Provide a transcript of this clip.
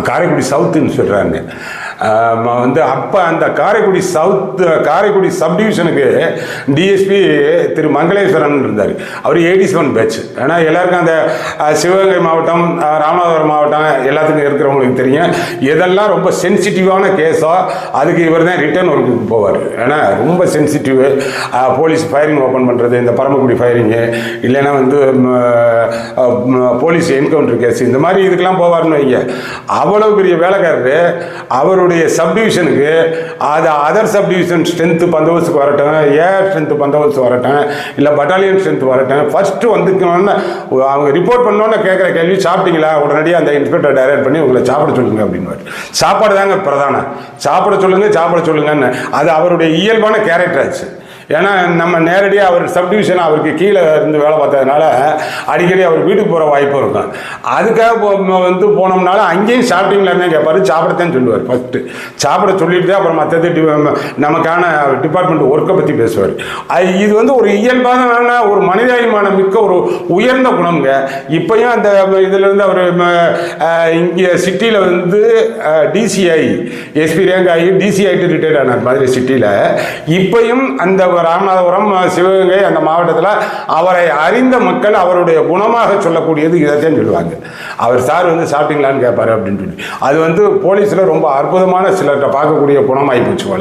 காரைக்குடி சவுத்துன்னு சொல்கிறாங்க வந்து அப்போ அந்த காரைக்குடி சவுத் காரைக்குடி சப்டிவிஷனுக்கு டிஎஸ்பி திரு மங்களேஸ்வரன் இருந்தார். அவர் எயிட்டி செவன் பேட்ச் ஏன்னா எல்லாருக்கும் அந்த சிவகங்கை மாவட்டம் ராமநாதபுரம் மாவட்டம் எல்லாத்துக்கும் இருக்கிறவங்களுக்கு தெரியும். எதெல்லாம் ரொம்ப சென்சிட்டிவான கேஸோ அதுக்கு இவர் தான் ரிட்டர்ன் ஒர்க்குக்கு போவார். ஏன்னா ரொம்ப சென்சிட்டிவ் போலீஸ் ஃபயரிங் ஓப்பன் பண்ணுறது இந்த பரமக்குடி ஃபயரிங்கு இல்லைன்னா வந்து போலீஸ் என்கவுண்டர் கேஸ் இந்த மாதிரி இதுக்கெல்லாம் போவார்னு வைங்க. அவ்வளோ பெரிய வேலைக்காரரு அவருடைய சப்டிவிஷனுக்கு அது அதர் சப்டிவிஷன் ஸ்ட்ரென்த்து பந்தோபஸ்துக்கு வரட்டும் ஏஆர் ஸ்ட்ரென்த்து பந்தோபஸ்து வரட்டும் இல்லை பட்டாலியன் ஸ்ட்ரென்த் வரட்டும் ஃபஸ்ட்டு வந்துக்கணும்னு அவங்க ரிப்போர்ட் பண்ணோன்னு கேட்குற கேள்வி சாப்பிட்டீங்களா? உடனடியாக அந்த இன்ஸ்பெக்டர் டைரக்ட் பண்ணி உங்களை சாப்பிட சொல்லுங்க அப்படின்னு சாப்பாடு தாங்க பிரதானம். சாப்பிட சொல்லுங்க சாப்பிட சொல்லுங்கன்னு. அது அவருடைய இயல்பான கேரக்டர் ஆச்சு. ஏன்னா நம்ம நேரடியாக அவர் சப்டிவிஷன் அவருக்கு கீழே இருந்து வேலை பார்த்ததுனால அடிக்கடி அவர் வீட்டுக்கு போகிற வாய்ப்பு இருக்கும். அதுக்காக போ- வந்து போனோம்னால அங்கேயும் சாப்பிட்டீங்களான்னு கேட்பாரு சாப்பிடத்தான் சொல்லுவார் ஃபஸ்ட்டு சாப்பிட சொல்லிட்டு தான் அப்புறம் மற்றது டி- நமக்கான டிபார்ட்மெண்ட் ஒர்க்கை பற்றி பேசுவார். இது வந்து ஒரு இயல்பான ஒரு மனிதாபிமானம் மிக்க ஒரு உயர்ந்த குணம்ங்க. இப்பயும் அந்த இதுலேருந்து அவர் இங்கே சிட்டியில் வந்து டிசிஐ எஸ்பி ரேங்க் ஆகி டிசிஐட்டு ரிட்டையர்ட் ஆனார் மதுரை சிட்டியில் இப்பயும் அந்த ராமநாதபுரம் சிவகங்கை அந்த மாவட்டத்தில் அவரை அறிந்த மக்கள் அவருடைய குணமாக சொல்லக்கூடியது இதைத்தான் சொல்லுவாங்க. அவர் சார் வந்து சாப்பிட்டீங்களான்னு கேட்பாரு அப்படின்னு சொல்லி. அது வந்து போலீஸில் ரொம்ப அற்புதமான சிலர்கிட்ட பார்க்கக்கூடிய குணமாகி போச்சு போல.